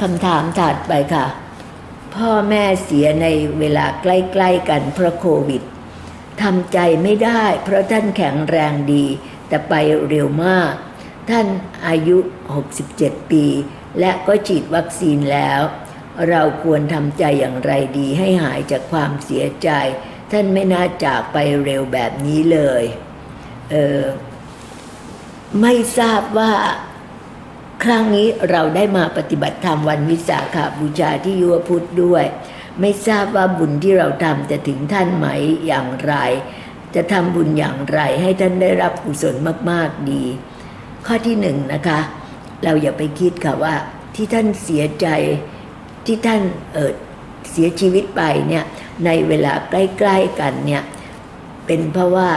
คำถามถัดไปค่ะ พ่อแม่เสียในเวลาใกล้ๆกันเพราะโควิดทำใจไม่ได้เพราะท่านแข็งแรงดี แต่ไปเร็วมาก ท่านอายุ 67 ปี และก็ฉีดวัคซีนแล้ว เราควรทำใจอย่างไรดีให้หายจากความเสียใจ ท่านไม่น่าจากไปเร็วแบบนี้เลย เออไม่ทราบว่า ครั้งนี้เราได้มาปฏิบัติธรรมวันวิสาขาบูชาที่ยุวพุทธด้วย ไม่ทราบว่าบุญที่เราทำจะถึงท่านไหมอย่างไร จะทำบุญอย่างไรให้ท่านได้รับกุศลมากๆดี ข้อที่หนึ่งนะคะ เราอย่าไปคิดค่ะว่าที่ท่านเสียใจที่ท่านเออเสียชีวิตไปเนี่ยในเวลาใกล้ ๆ กันเนี่ย เป็นเพราะว่า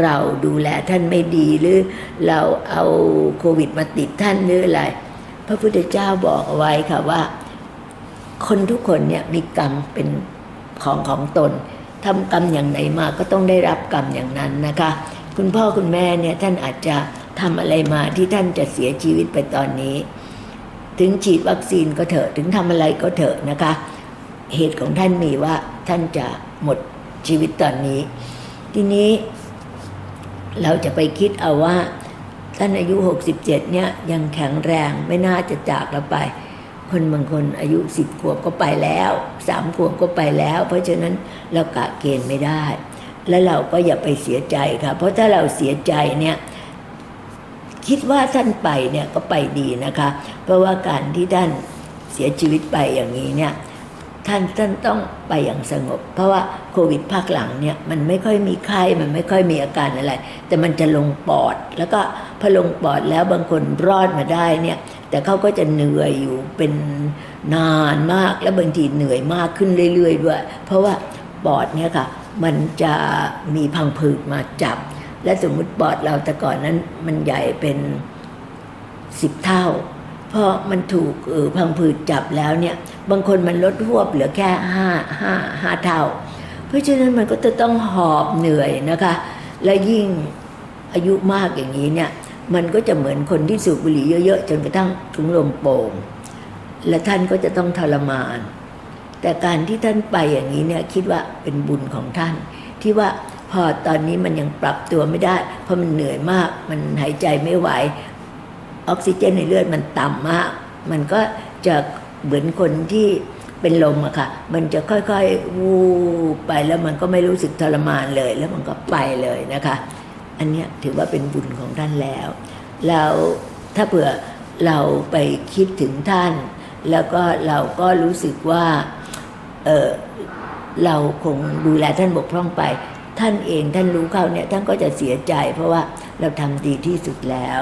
เราดูแลท่านไม่ดีหรือเราเอาโควิดมาติดท่านหรืออะไร พระพุทธเจ้าบอกเอาไว้ค่ะว่า คนทุกคนเนี่ยมีกรรมเป็นของของตนทำกรรมอย่างไหนมาก็ต้องได้รับกรรมอย่างนั้นนะคะ คุณพ่อคุณแม่เนี่ยท่านอาจจะทำอะไรมาที่ท่านจะเสียชีวิตไปตอนนี้ ถึงฉีดวัคซีนก็เถอะถึงทำอะไรก็เถอะนะคะ เหตุของท่านมีว่าท่านจะหมดชีวิตตอนนี้ ทีนี้เราจะไปคิดเอาว่าท่านอายุ 67 เนี่ยยังแข็งแรงไม่น่าจะจากเราไป คนบางคนอายุสิบขวบก็ไปแล้วสามขวบก็ไปแล้ว เพราะฉะนั้นเรากะเกณฑ์ไม่ได้ แล้วเราก็อย่าไปเสียใจค่ะ เพราะถ้าเราเสียใจเนี่ยคิดว่าท่านไปเนี่ยก็ไปดีนะคะ เพราะว่าการที่ท่านเสียชีวิตไปอย่างนี้เนี่ย ท่านท่านต้องไปอย่างสงบ เพราะว่าโควิดภาคหลังเนี่ยมันไม่ค่อยมีไข้มันไม่ค่อยมีอาการอะไร แต่มันจะลงปอด แล้วก็พอลงปอดแล้วบางคนรอดมาได้เนี่ยแต่เขาก็จะเหนื่อยอยู่เป็นนานมากแล้วบางทีเหนื่อยมากขึ้นเรื่อยๆด้วย เพราะว่าปอดเนี่ยค่ะมันจะมีพังผืดมาจับ และสมมุติปอดเราแต่ก่อนนั้นมันใหญ่เป็นสิบเท่า เพราะมันถูกเออพังผืดจับแล้วเนี่ย บางคนมันลดหวบเหลือแค่ห้าห้าห้าเท่า เพราะฉะนั้นมันก็จะต้องหอบเหนื่อยนะคะ และยิ่งอายุมากอย่างนี้เนี่ย มันก็จะเหมือนคนที่สูบบุหรี่เยอะๆ จนกระทั่งถุงลมโป่ง และท่านก็จะต้องทรมาน แต่การที่ท่านไปอย่างนี้เนี่ยคิดว่าเป็นบุญของท่าน ที่ว่าพอตอนนี้มันยังปรับตัวไม่ได้ เพราะมันเหนื่อยมาก มันหายใจไม่ไหว ออกซิเจนในเลือดมันต่ำมาก มันก็จะเหมือนคนที่เป็นลมอะค่ะ มันจะค่อยๆวูบไปแล้วมันก็ไม่รู้สึกทรมานเลย แล้วมันก็ไปเลยนะคะ อันนี้ถือว่าเป็นบุญของท่านแล้ว แล้วถ้าเผื่อเราไปคิดถึงท่าน แล้วก็เราก็รู้สึกว่าเออเราคงดูแลท่านบกพร่องไป ท่านเองท่านรู้เข้าเนี่ยท่านก็จะเสียใจ เพราะว่าเราทำดีที่สุดแล้ว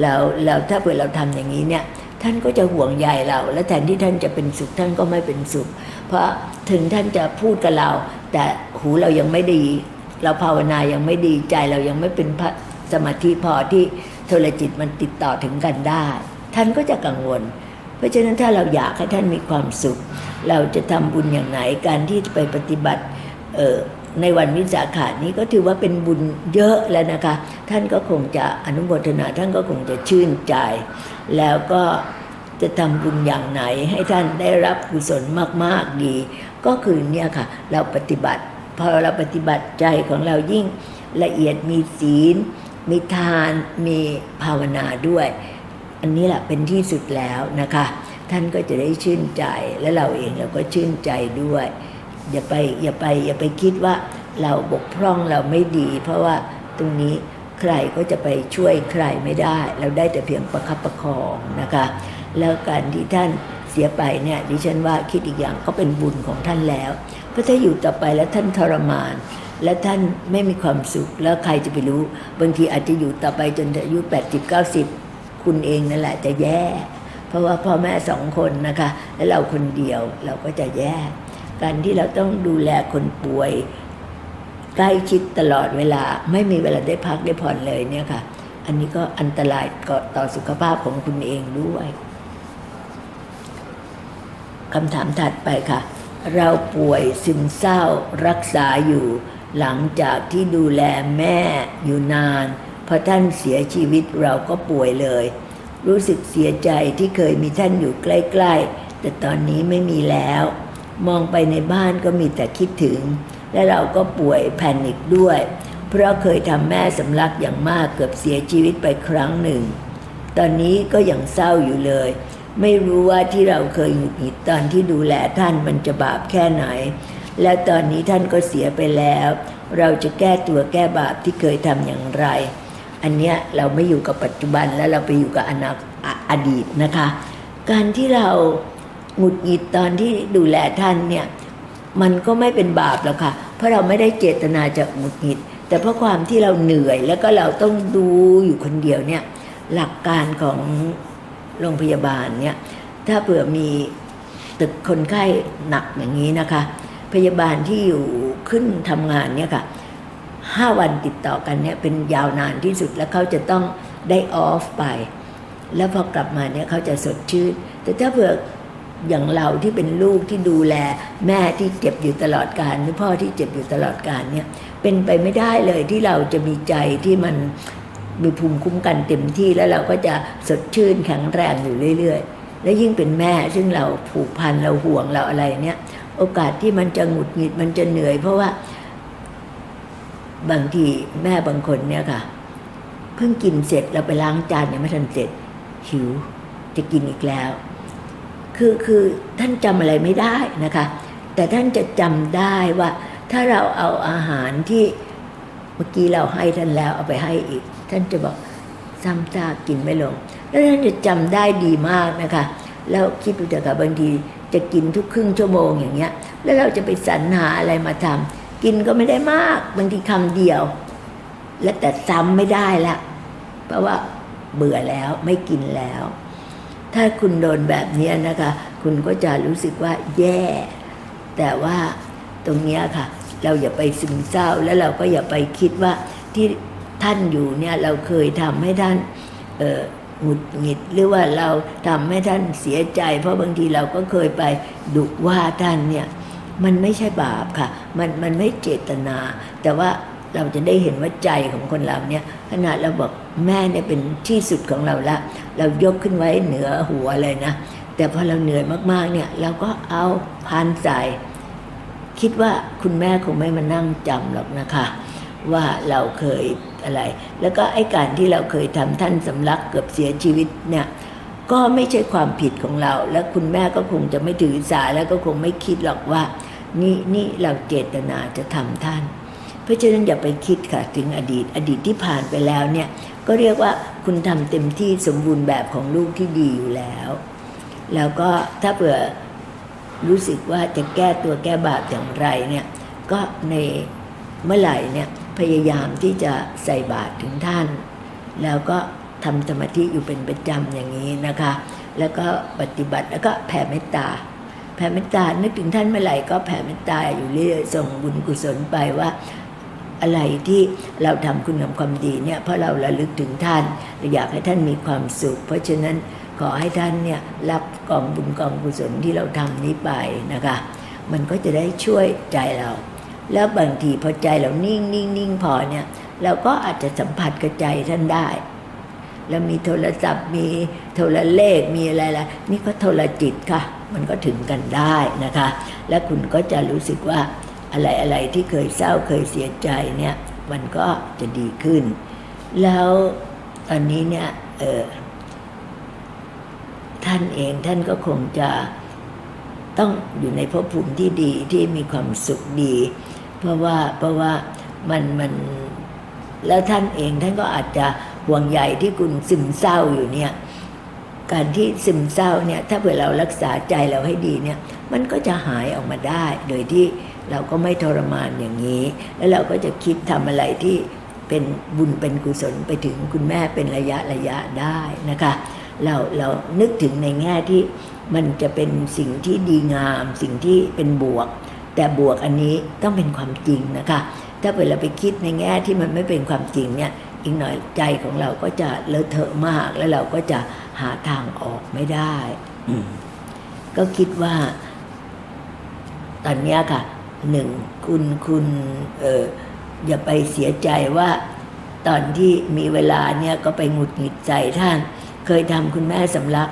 แล้วแล้วถ้าเผื่อเราทำอย่างนี้เนี่ยท่านก็จะห่วงใยเรา และแทนที่ท่านจะเป็นสุขท่านก็ไม่เป็นสุข เพราะถึงท่านจะพูดกับเรา แต่หูเรายังไม่ดี เราภาวนายังไม่ดีใจเรายังไม่เป็นพระสมาธิพอที่โทรจิตมันติดต่อถึงกันได้ ท่านก็จะกังวล เพราะฉะนั้นถ้าเราอยากให้ท่านมีความสุข เราจะทำบุญอย่างไหนการที่ไปปฏิบัติออ ในวันวิสาขานี้ก็ถือว่าเป็นบุญเยอะแล้วนะคะ ท่านก็คงจะอนุโมทนาท่านก็คงจะชื่นใจ แล้วก็จะทำบุญอย่างไหนให้ท่านได้รับกุศลมาก ๆ ดี ก็คือเนี่ยค่ะ เราปฏิบัติ พอเราปฏิบัติใจของเรายิ่งละเอียดมีศีล มีทานมีภาวนาด้วย อันนี้แหละเป็นที่สุดแล้วนะคะ ท่านก็จะได้ชื่นใจและเราเองเราก็ชื่นใจด้วย อย่าไปอย่าไปอย่าไปคิดว่าเราบกพร่องเราไม่ดี เพราะว่าตรงนี้ใครก็จะไปช่วยใครไม่ได้ เราได้แต่เพียงประคับประคองนะคะ แล้วการที่ท่านเสียไปเนี่ยดิฉันว่าคิดอีกอย่างก็เป็นบุญของท่านแล้วเพราะถ้าอยู่ต่อไปแล้วท่านทรมาน และท่านไม่มีความสุขแล้วใครจะไปรู้ บางทีอาจจะอยู่ต่อไปจนอายุ 80 90 คุณเองนั่นแหละจะแย่ เพราะว่าพ่อแม่สองคนนะคะ แล้วเราคนเดียวเราก็จะแย่ การที่เราต้องดูแลคนป่วยใกล้ชิดตลอดเวลาไม่มีเวลาได้พักได้ผ่อนเลยเนี่ยค่ะ อันนี้ก็อันตรายต่อสุขภาพของคุณเองด้วยคำถามถัดไปค่ะ เราป่วยซึมเศร้ารักษาอยู่หลังจากที่ดูแลแม่อยู่นานพอท่านเสียชีวิตเราก็ป่วยเลย รู้สึกเสียใจที่เคยมีท่านอยู่ใกล้ ๆแแต่ตอนนี้ไม่มีแล้ว มองไปในบ้านก็มีแต่คิดถึง และเราก็ป่วยแพนิคด้วย เพราะเคยทำแม่สำลักอย่างมากเกือบเสียชีวิตไปครั้งหนึ่ง ตอนนี้ก็ยังเศร้าอยู่เลย ไม่รู้ว่าที่เราเคยหงุดหงิดตอนที่ดูแลท่านมันจะบาปแค่ไหน และตอนนี้ท่านก็เสียไปแล้ว เราจะแก้ตัวแก้บาปที่เคยทำอย่างไร อันเนี้ยเราไม่อยู่กับปัจจุบันแล้วเราไปอยู่กับอนาออดีตนะคะ การที่เรา หงุดหงิดตอนที่ดูแลท่านเนี่ยมันก็ไม่เป็นบาปหรอกค่ะ เพราะเราไม่ได้เจตนาจะหงุดหงิด แต่เพราะความที่เราเหนื่อยแล้วก็เราต้องดูอยู่คนเดียวเนี่ยหลักการของโรงพยาบาลเนี่ยถ้าเผื่อมีตึกคนไข้หนักอย่างนี้นะคะ พยาบาลที่อยู่ขึ้นทำงานเนี่ยค่ะห้าวันติดต่อกันเนี่ยเป็นยาวนานที่สุดแล้วเขาจะต้องได้ออฟไป แล้วพอกลับมาเนี่ยเขาจะสดชื่น แต่ถ้าเผื่อ อย่างเราที่เป็นลูกที่ดูแล แม่ที่เจ็บอยู่ตลอดการหรือพ่อที่เจ็บอยู่ตลอดการเนี่ยเป็นไปไม่ได้เลยที่เราจะมีใจที่มันมีภูมิคุ้มกันเต็มที่แล้วเราก็จะสดชื่นแข็งแรงอยู่เรื่อย ๆ และยิ่งเป็นแม่ซึ่งเราผูกพันเราห่วงเราอะไรเนี่ยโอกาสที่มันจะหงุดหงิดมันจะเหนื่อย เพราะว่า บางทีแม่บางคนเนี่ยค่ะเพิ่งกินเสร็จเราไปล้างจานยังไม่ทันเสร็จหิวจะกินอีกแล้ว คือคือท่านจำอะไรไม่ได้นะคะ แต่ท่านจะจำได้ว่า ถ้าเราเอาอาหารที่เมื่อกี้เราให้ท่านแล้วเอาไปให้อีก ท่านจะบอกซ้ำซากกินไม่ลง แล้วท่านจะจำได้ดีมากนะคะ แล้วคิดดูเถอะค่ะบางทีจะกินทุกครึ่งชั่วโมงอย่างเงี้ย แล้วเราจะไปสรรหาอะไรมาทำกินก็ไม่ได้มากบางทีคำเดียว และแต่ซ้ำไม่ได้ละเพราะว่าเบื่อแล้วไม่กินแล้ว ถ้าคุณโดนแบบนี้นะคะ คุณก็จะรู้สึกว่าแย่ แต่ว่าตรงนี้ค่ะ เราอย่าไปซึมเศร้าแล้วเราก็อย่าไปคิดว่าที่ท่านอยู่เนี่ยเราเคยทำให้ท่านหงุดหงิดหรือว่าเราทำให้ท่านเสียใจ เพราะบางทีเราก็เคยไปดุว่าท่านเนี่ยมันไม่ใช่บาปค่ะ มันมันไม่เจตนา แต่ว่า เราจะได้เห็นว่าใจของคนเราเนี่ยขนาดเราบอกแม่เนี่ยเป็นที่สุดของเราละ เรายกขึ้นไว้เหนือหัวเลยนะ แต่พอเราเหนื่อยมากๆเนี่ยเราก็เอาพานใส่คิดว่าคุณแม่คงไม่มานั่งจำหรอกนะคะ ว่าเราเคยอะไร แล้วก็ไอ้การที่เราเคยทำท่านสำลักเกือบเสียชีวิตเนี่ยก็ไม่ใช่ความผิดของเรา และคุณแม่ก็คงจะไม่ถือสาแล้วก็คงไม่คิดหรอกว่า นี่นี่เราเจตนาจะทำท่าน เพราะฉะนั้นอย่าไปคิดค่ะถึงอดีตอดีตที่ผ่านไปแล้วเนี่ยก็เรียกว่าคุณทำเต็มที่สมบูรณ์แบบของลูกที่ดีอยู่แล้ว แล้วก็ถ้าเผื่อรู้สึกว่าจะแก้ตัวแก้บาปอย่างไรเนี่ยก็ในเมื่อไหร่เนี่ยพยายามที่จะใส่บาตรถึงท่าน แล้วก็ทำสมาธิอยู่เป็นประจำอย่างนี้นะคะ แล้วก็ปฏิบัติแล้วก็แผ่เมตตาแผ่เมตตานึกถึงท่านเมื่อไหร่ก็แผ่เมตตาอยู่เรื่อยส่งบุญกุศลไปว่า อะไรที่เราทำคุณงามความดีเนี่ยเพราะเราระลึกถึงท่านอยากให้ท่านมีความสุข เพราะฉะนั้นขอให้ท่านเนี่ยรับกองบุญกองกุศลที่เราทำนี้ไปนะคะ มันก็จะได้ช่วยใจเรา แล้วบางทีพอใจเรานิ่งนิ่งนิ่งพอเนี่ยเราก็อาจจะสัมผัสกับใจท่านได้ แล้วมีโทรศัพท์มีโทรเลขมีอะไรล่ะนี่ก็โทรจิตค่ะ มันก็ถึงกันได้นะคะ และคุณก็จะรู้สึกว่า อะไรอะไรที่เคยเศร้าเคยเสียใจเนี่ยมันก็จะดีขึ้น แล้วตอนนี้เนี่ยเออท่านเองท่านก็คงจะต้องอยู่ในภพภูมิที่ดีที่มีความสุขดี เพราะว่าเพราะว่ามันมันแล้วท่านเองท่านก็อาจจะห่วงใยที่คุณซึมเศร้าอยู่เนี่ยการที่ซึมเศร้าเนี่ยถ้าเผื่อเรารักษาใจเราให้ดีเนี่ยมันก็จะหายออกมาได้ โดยที่ เราก็ไม่ทรมานอย่างนี้ แล้วเราก็จะคิดทำอะไรที่เป็นบุญเป็นกุศลไปถึงคุณแม่เป็นระยะระยะได้นะคะ เราเรานึกถึงในแง่ที่มันจะเป็นสิ่งที่ดีงาม สิ่งที่เป็นบวก แต่บวกอันนี้ต้องเป็นความจริงนะคะ ถ้าเกิดเราไปคิดในแง่ที่มันไม่เป็นความจริงเนี่ยอีกหน่อยใจของเราก็จะเลอะเทอะมาก แล้วเราก็จะหาทางออกไม่ได้อืมก็คิดว่า ตอนเนี้ยค่ะ หนึ่งคุณคุณเอออย่าไปเสียใจว่าตอนที่มีเวลาเนี่ยก็ไปหงุดหงิดใจท่าน เคยทำคุณแม่สำลัก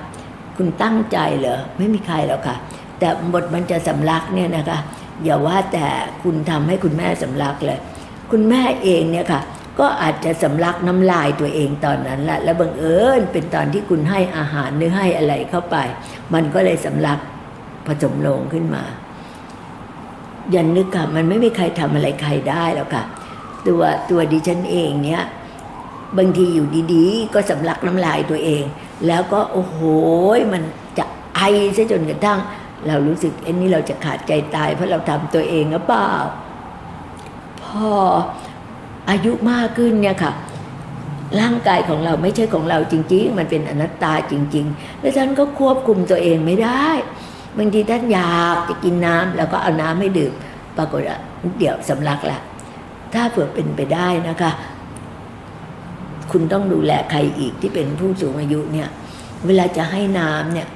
คุณตั้งใจเหรอไม่มีใครหรอกค่ะ แต่บทมันจะสำลักเนี่ยนะคะอย่าว่าแต่คุณทำให้คุณแม่สำลักเลย คุณแม่เองเนี่ยค่ะ ก็อาจจะสำลักน้ำลายตัวเองตอนนั้นแหละแล้วบังเอิญเป็นตอนที่คุณให้อาหารหรือให้อะไรเข้าไป มันก็เลยสำลักผสมลงขึ้นมา ยันนึกค่ะมันไม่มีใครทำอะไรใครได้แล้วค่ะ ตัวตัวดิฉันเองเนี่ยบางทีอยู่ดีๆ ก็สำลักน้ำลายตัวเอง แล้วก็โอ้โหมันจะไอซะจนกระทั่ง เรารู้สึกเอ็นนี่เราจะขาดใจตาย เพราะเราทำตัวเองหรือเปล่า พออายุมากขึ้นเนี่ยค่ะ ร่างกายของเราไม่ใช่ของเราจริง ๆ มันเป็นอนัตตาจริง ๆ แล้วท่านก็ควบคุมตัวเองไม่ได้ บางทีท่านอยากจะกินน้ำแล้วก็เอาน้ำให้ดื่มปรากฏว่าเดี๋ยวสำลักละถ้าเผื่อเป็นไปได้นะคะ คุณต้องดูแลใครอีกที่เป็นผู้สูงอายุเนี่ย เวลาจะให้น้ำเนี่ย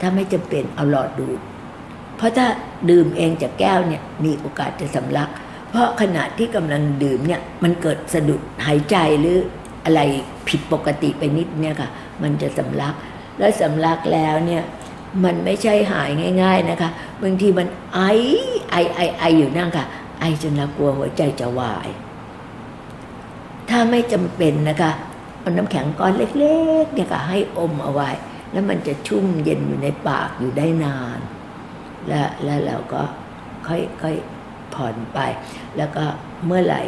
ถ้าไม่จำเป็นเอาหลอดดูด เพราะถ้าดื่มเองจากแก้วเนี่ยมีโอกาสจะสำลัก เพราะขณะที่กำลังดื่มเนี่ยมันเกิดสะดุดหายใจหรืออะไรผิดปกติไปนิดเนี่ยค่ะ มันจะสำลัก แล้วสำลักแล้วเนี่ย มันไม่ใช่หายง่าย ๆนะคะ บางทีมันไอไอไอไออยู่นั่งค่ะ ไอจนเรากลัวหัวใจจะวาย ถ้าไม่จำเป็นนะคะเอาน้ำแข็งก้อนเล็กๆเนี่ยค่ะให้อมเอาไว้ แล้วมันจะชุ่มเย็นอยู่ในปากอยู่ได้นาน แล้วแล้วเราก็ค่อยค่อยผ่อนไป แล้วก็เมื่อไหร่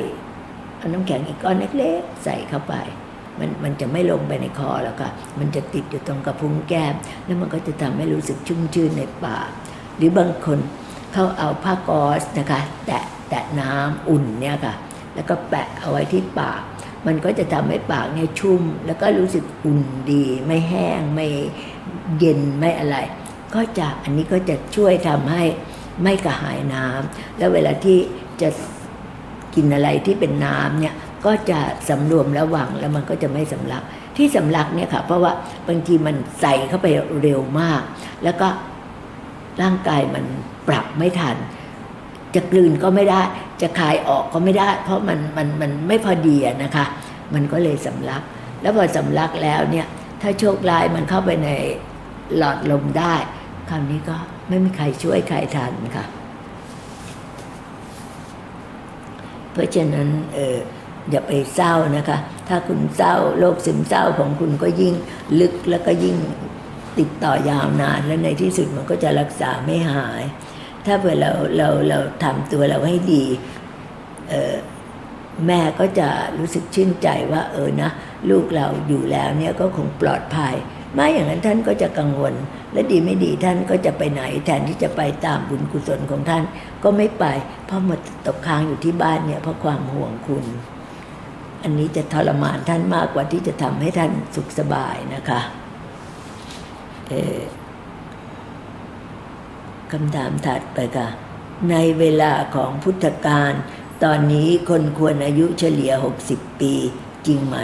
เอาน้ำแข็งอีกก้อนเล็กๆ ใส่เข้าไป มันมันจะไม่ลงไปในคอแล้วค่ะ มันจะติดอยู่ตรงกระพุ้งแก้ม แล้วมันก็จะทำให้รู้สึกชุ่มชื่นในปาก หรือบางคนเขาเอาผ้ากอซนะคะ แตะแตะน้ำอุ่นเนี่ยค่ะ แล้วก็แปะเอาไว้ที่ปาก มันก็จะทำให้ปากเนี่ยชุ่ม แล้วก็รู้สึกอุ่นดี ไม่แห้งไม่เย็นไม่อะไร ก็จะอันนี้ก็จะช่วยทำให้ไม่กระหายน้ำแล้วเวลาที่จะกินอะไรที่เป็นน้ำเนี่ย ก็จะสำรวมระวังแล้วมันก็จะไม่สำลัก ที่สำลักเนี่ยค่ะ เพราะว่าบางทีมันใส่เข้าไปเร็วมาก แล้วก็ร่างกายมันปรับไม่ทัน จะกลืนก็ไม่ได้ จะคายออกก็ไม่ได้ เพราะมันมันมันไม่พอดีอะนะคะ มันก็เลยสำลัก แล้วพอสำลักแล้วเนี่ยถ้าโชคร้ายมันเข้าไปในหลอดลมได้คราวนี้ก็ไม่มีใครช่วยใครทันค่ะ เพราะฉะนั้นเออ อย่าไปเศร้านะคะ ถ้าคุณเศร้าโรคซึมเศร้าของคุณก็ยิ่งลึกแล้วก็ยิ่งติดต่อยาวนาน และในที่สุดมันก็จะรักษาไม่หาย ถ้าเผื่อเราเราเราทำตัวเราให้ดีเออแม่ก็จะรู้สึกชื่นใจว่าเออนะ ลูกเราอยู่แล้วเนี่ยก็คงปลอดภัยไม่อย่างนั้นท่านก็จะกังวล และดีไม่ดีท่านก็จะไปไหน แทนที่จะไปตามบุญกุศลของท่านก็ไม่ไปเพราะมาตกค้างอยู่ที่บ้านเนี่ยเพราะความห่วงคุณ อันนี้จะทรมานท่านมากกว่าที่จะทำให้ท่านสุขสบายนะคะเอ่อคำถามถัดไปค่ะ ในเวลาของพุทธกาลตอนนี้คนควรอายุเฉลี่ย 60 ปี จริงไหม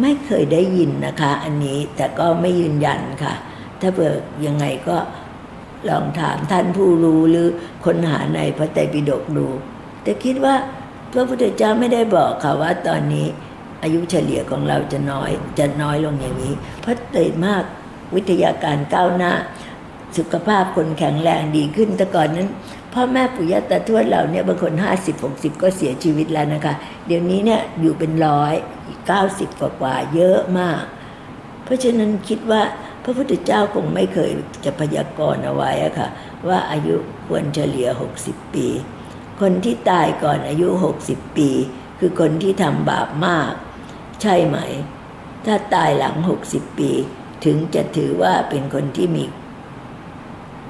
ไม่เคยได้ยินนะคะ อันนี้แต่ก็ไม่ยืนยันค่ะ ถ้าเผื่อยังไงก็ลองถามท่านผู้รู้หรือค้นหาในพระไตรปิฎกดู แต่คิดว่า พระพุทธเจ้าไม่ได้บอกค่ะว่าตอนนี้อายุเฉลี่ยของเราจะน้อยจะน้อยลงอย่างนี้ เพราะเติดมากวิทยาการก้าวหน้า สุขภาพคนแข็งแรงดีขึ้นแต่ก่อนนั้นพ่อแม่ปู่ย่าตาทวดเราเนี่ยบางคนห้าสิบหกสิบก็เสียชีวิตแล้วนะคะ เดี๋ยวนี้เนี่ยอยู่เป็นร้อยเก้าสิบกว่าเยอะมาก เพราะฉะนั้นคิดว่าพระพุทธเจ้าคงไม่เคยจะพยากรณ์เอาไว้อะค่ะ ว่าอายุควรเฉลี่ยหกสิบปี คนที่ตายก่อนอายุหกสิบปี คือคนที่ทำบาปมาก ใช่ไหม ถ้าตายหลังหกสิบปี ถึงจะถือว่าเป็นคนที่มี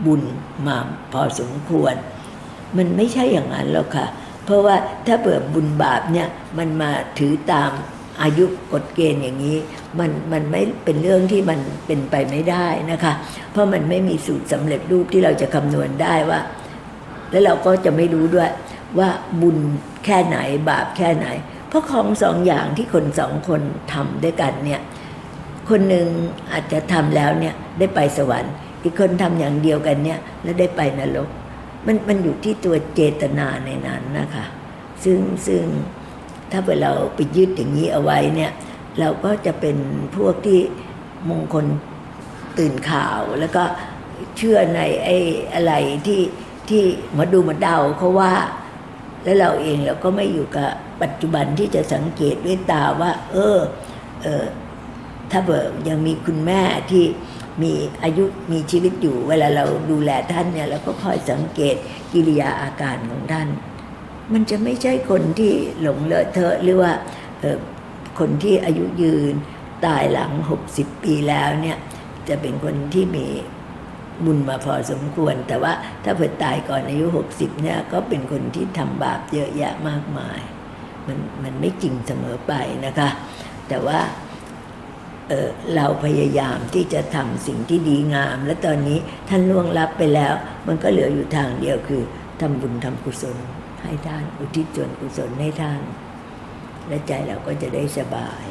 บุญมาพอสมควร มันไม่ใช่อย่างนั้นหรอกค่ะ เพราะว่าถ้าเปิดบุญบาปเนี่ยมันมาถือตามอายุกฎเกณฑ์อย่างนี้มันมันไม่เป็นเรื่องที่มันเป็นไปไม่ได้นะคะ เพราะมันไม่มีสูตรสำเร็จรูปที่เราจะคำนวณได้ว่า แล้วเราก็จะไม่รู้ด้วยว่าบุญแค่ไหนบาปแค่ไหน เพราะของสองอย่างที่คนสองคนทำด้วยกันเนี่ยคนหนึ่งอาจจะทำแล้วเนี่ยได้ไปสวรรค์ อีกคนทำอย่างเดียวกันเนี่ยแล้วได้ไปนรกมันมันอยู่ที่ตัวเจตนาในนั้นนะคะซึ่งซึ่งถ้าเกิดเราไปยึดอย่างนี้เอาไว้เนี่ยเราก็จะเป็นพวกที่มงคลตื่นข่าว แล้วก็เชื่อในไอ้อะไรที่ ที่หมาดูหมาเดาเขาว่า แล้วเราเองเราก็ไม่อยู่กับปัจจุบันที่จะสังเกตด้วยตาว่า เออเออถ้าเบิกยังมีคุณแม่ที่มีอายุมีชีวิตอยู่ เวลาเราดูแลท่านเนี่ยเราก็คอยสังเกตกิริยาอาการของท่าน มันจะไม่ใช่คนที่หลงเลอะเทอะหรือว่าออคนที่อายุยืนตายหลังหกสิบปีแล้วเนี่ยจะเป็นคนที่มี บุญมาพอสมควร แต่ว่าถ้าเผื่อตายก่อนอายุหกสิบเนี่ย ก็เป็นคนที่ทำบาปเยอะแยะมากมาย มันมันไม่จริงเสมอไปนะคะ แต่ว่าเเราพยายามที่จะทำสิ่งที่ดีงาม และตอนนี้ท่านล่วงลับไปแล้ว มันก็เหลืออยู่ทางเดียวคือทำบุญทำกุศลให้ท่าน อุทิศส่วนกุศลให้ท่าน และใจเราก็จะได้สบาย